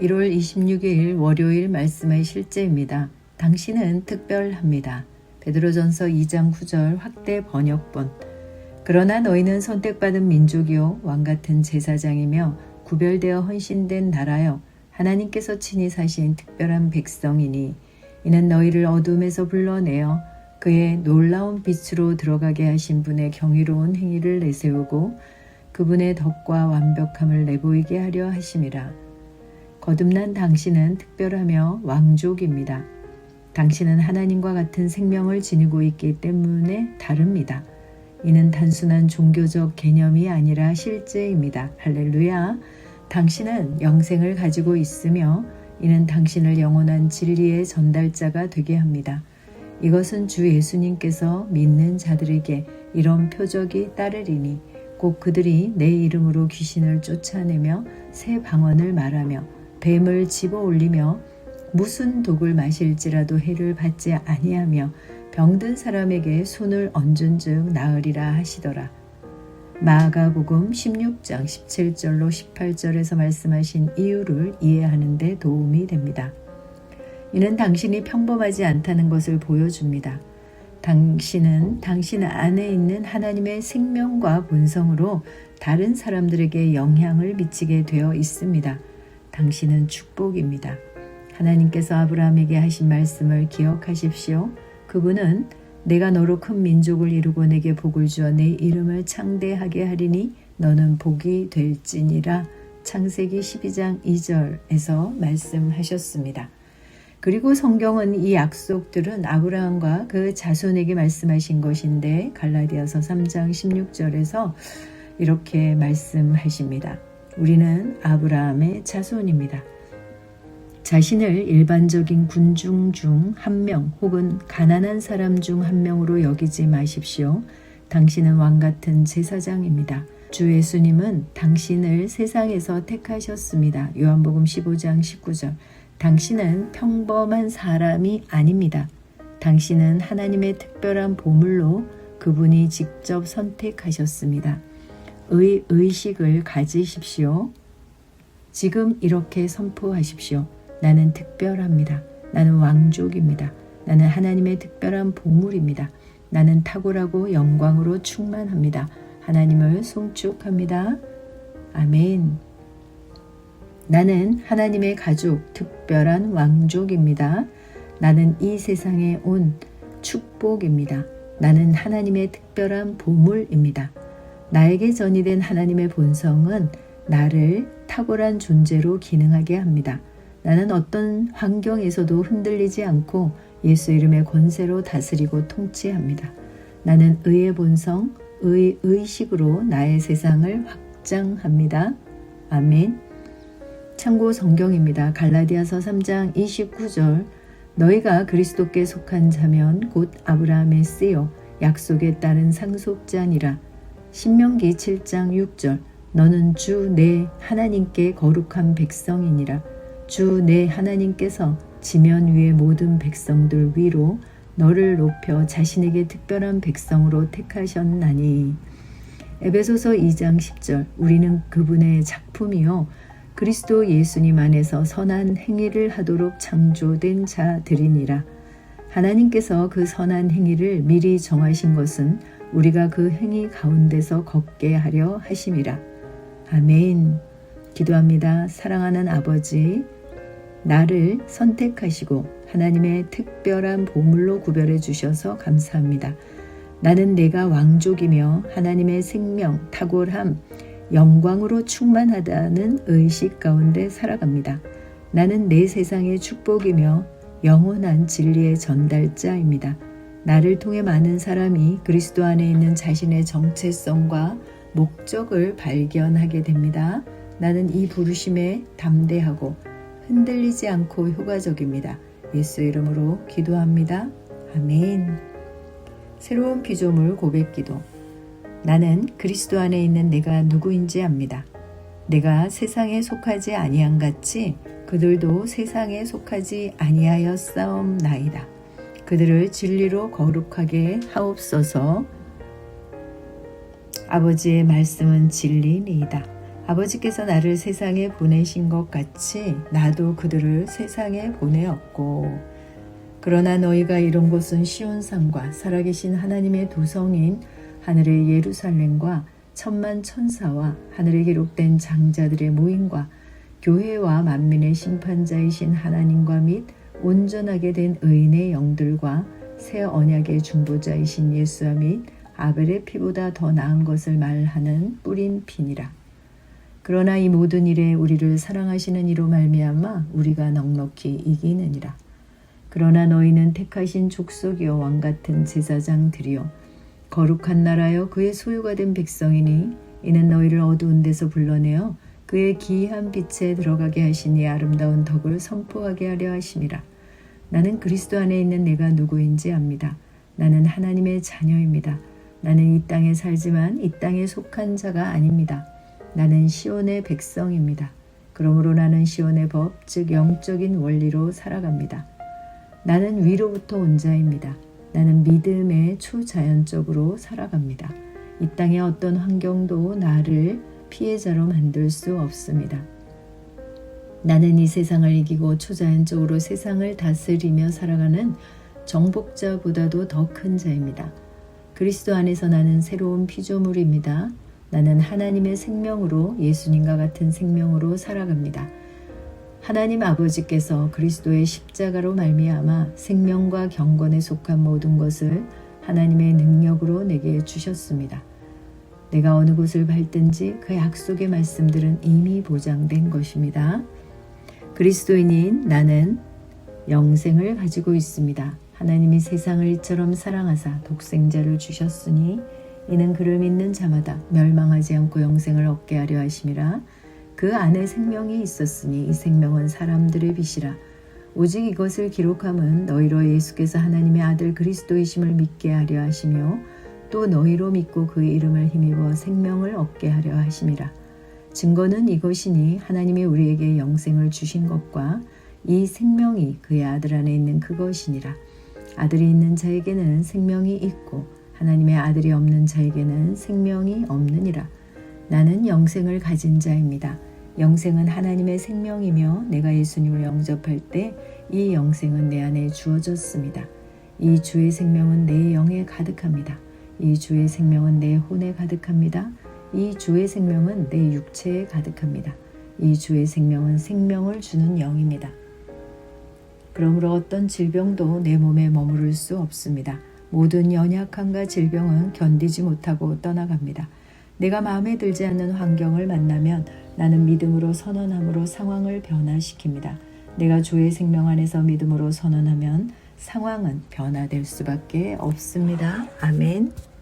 1월 26일 월요일 말씀의 실제입니다. 당신은 특별합니다. 베드로전서 2장 9절 확대 번역본. 그러나 너희는 선택받은 민족이요 왕 같은 제사장이며 구별되어 헌신된 나라요 하나님께서 친히 사신 특별한 백성이니 이는 너희를 어둠에서 불러내어 그의 놀라운 빛으로 들어가게 하신 분의 경이로운 행위를 내세우고 그분의 덕과 완벽함을 내보이게 하려 하심이라. 거듭난 당신은 특별하며 왕족입니다. 당신은 하나님과 같은 생명을 지니고 있기 때문에 다릅니다. 이는 단순한 종교적 개념이 아니라 실제입니다. 할렐루야. 당신은 영생을 가지고 있으며 이는 당신을 영원한 진리의 전달자가 되게 합니다. 이것은 주 예수님께서 믿는 자들에게 이런 표적이 따르리니 꼭 그들이 내 이름으로 귀신을 쫓아내며 새 방언을 말하며 뱀을 집어 올리며 무슨 독을 마실지라도 해를 받지 아니하며 병든 사람에게 손을 얹은 즉 나으리라 하시더라. 마가복음 16장 17절로 18절에서 말씀하신 이유를 이해하는 데 도움이 됩니다. 이는 당신이 평범하지 않다는 것을 보여줍니다. 당신은 당신 안에 있는 하나님의 생명과 본성으로 다른 사람들에게 영향을 미치게 되어 있습니다. 당신은 축복입니다. 하나님께서 아브라함에게 하신 말씀을 기억하십시오. 그분은 내가 너로 큰 민족을 이루고 내게 복을 주어 내 이름을 창대하게 하리니 너는 복이 될지니라 창세기 12장 2절에서 말씀하셨습니다. 그리고 성경은 이 약속들은 아브라함과 그 자손에게 말씀하신 것인데 갈라디아서 3장 16절에서 이렇게 말씀하십니다. 우리는 아브라함의 자손입니다. 자신을 일반적인 군중 중 한 명 혹은 가난한 사람 중 한 명으로 여기지 마십시오. 당신은 왕 같은 제사장입니다. 주 예수님은 당신을 세상에서 택하셨습니다. 요한복음 15장 19절. 당신은 평범한 사람이 아닙니다. 당신은 하나님의 특별한 보물로 그분이 직접 선택하셨습니다. 의 의식을 가지십시오. 지금 이렇게 선포하십시오. 나는 특별합니다. 나는 왕족입니다. 나는 하나님의 특별한 보물입니다. 나는 탁월하고 영광으로 충만합니다. 하나님을 송축합니다. 아멘. 나는 하나님의 가족, 특별한 왕족입니다. 나는 이 세상에 온 축복입니다. 나는 하나님의 특별한 보물입니다. 나에게 전이된 하나님의 본성은 나를 탁월한 존재로 기능하게 합니다. 나는 어떤 환경에서도 흔들리지 않고 예수 이름의 권세로 다스리고 통치합니다. 나는 의의 본성, 의 의식으로 나의 세상을 확장합니다. 아멘. 참고 성경입니다. 갈라디아서 3장 29절 너희가 그리스도께 속한 자면 곧 아브라함의 씨요 약속에 따른 상속자니라. 신명기 7장 6절 너는 주 내 하나님께 거룩한 백성이니라. 주 내 하나님께서 지면 위의 모든 백성들 위로 너를 높여 자신에게 특별한 백성으로 택하셨나니. 에베소서 2장 10절 우리는 그분의 작품이요 그리스도 예수님 안에서 선한 행위를 하도록 창조된 자들이니라. 하나님께서 그 선한 행위를 미리 정하신 것은 우리가 그 행위 가운데서 걷게 하려 하심이라. 아멘. 기도합니다. 사랑하는 아버지, 나를 선택하시고 하나님의 특별한 보물로 구별해 주셔서 감사합니다. 나는 내가 왕족이며 하나님의 생명, 탁월함, 영광으로 충만하다는 의식 가운데 살아갑니다. 나는 내 세상의 축복이며 영원한 진리의 전달자입니다. 나를 통해 많은 사람이 그리스도 안에 있는 자신의 정체성과 목적을 발견하게 됩니다. 나는 이 부르심에 담대하고 흔들리지 않고 효과적입니다. 예수 이름으로 기도합니다. 아멘. 새로운 피조물 고백 기도. 나는 그리스도 안에 있는 내가 누구인지 압니다. 내가 세상에 속하지 아니한 같이 그들도 세상에 속하지 아니하였사옵나이다. 그들을 진리로 거룩하게 하옵소서. 아버지의 말씀은 진리니이다. 아버지께서 나를 세상에 보내신 것 같이 나도 그들을 세상에 보내었고 그러나 너희가 이런 곳은 시온산과 살아계신 하나님의 도성인 하늘의 예루살렘과 천만 천사와 하늘에 기록된 장자들의 모임과 교회와 만민의 심판자이신 하나님과 및 온전하게 된 의인의 영들과 새 언약의 중보자이신 예수와 및 아벨의 피보다 더 나은 것을 말하는 뿌린 피니라. 그러나 이 모든 일에 우리를 사랑하시는 이로 말미암아 우리가 넉넉히 이기느니라. 그러나 너희는 택하신 족속이요 왕 같은 제사장들이요 거룩한 나라여 그의 소유가 된 백성이니 이는 너희를 어두운 데서 불러내어 그의 기이한 빛에 들어가게 하시니 아름다운 덕을 선포하게 하려 하심이라. 나는 그리스도 안에 있는 내가 누구인지 압니다. 나는 하나님의 자녀입니다. 나는 이 땅에 살지만 이 땅에 속한 자가 아닙니다. 나는 시온의 백성입니다. 그러므로 나는 시온의 법, 즉 영적인 원리로 살아갑니다. 나는 위로부터 온 자입니다. 나는 믿음의 초자연적으로 살아갑니다. 이 땅의 어떤 환경도 나를 피해자로 만들 수 없습니다. 나는 이 세상을 이기고 초자연적으로 세상을 다스리며 살아가는 정복자보다도 더 큰 자입니다. 그리스도 안에서 나는 새로운 피조물입니다. 나는 하나님의 생명으로 예수님과 같은 생명으로 살아갑니다. 하나님 아버지께서 그리스도의 십자가로 말미암아 생명과 경건에 속한 모든 것을 하나님의 능력으로 내게 주셨습니다. 내가 어느 곳을 밟든지 그 약속의 말씀들은 이미 보장된 것입니다. 그리스도인인 나는 영생을 가지고 있습니다. 하나님이 세상을 이처럼 사랑하사 독생자를 주셨으니 이는 그를 믿는 자마다 멸망하지 않고 영생을 얻게 하려 하심이라 그 안에 생명이 있었으니 이 생명은 사람들의 빛이라 오직 이것을 기록함은 너희로 예수께서 하나님의 아들 그리스도이심을 믿게 하려 하시며 또 너희로 믿고 그의 이름을 힘입어 생명을 얻게 하려 하심이라 증거는 이것이니 하나님이 우리에게 영생을 주신 것과 이 생명이 그의 아들 안에 있는 그것이니라 아들이 있는 자에게는 생명이 있고 하나님의 아들이 없는 자에게는 생명이 없느니라. 나는 영생을 가진 자입니다. 영생은 하나님의 생명이며 내가 예수님을 영접할 때 이 영생은 내 안에 주어졌습니다. 이 주의 생명은 내 영에 가득합니다. 이 주의 생명은 내 혼에 가득합니다. 이 주의 생명은 내 육체에 가득합니다. 이 주의 생명은 생명을 주는 영입니다. 그러므로 어떤 질병도 내 몸에 머무를 수 없습니다. 모든 연약함과 질병은 견디지 못하고 떠나갑니다. 내가 마음에 들지 않는 환경을 만나면 나는 믿음으로 선언함으로 상황을 변화시킵니다. 내가 주의 생명 안에서 믿음으로 선언하면 상황은 변화될 수밖에 없습니다. 아멘.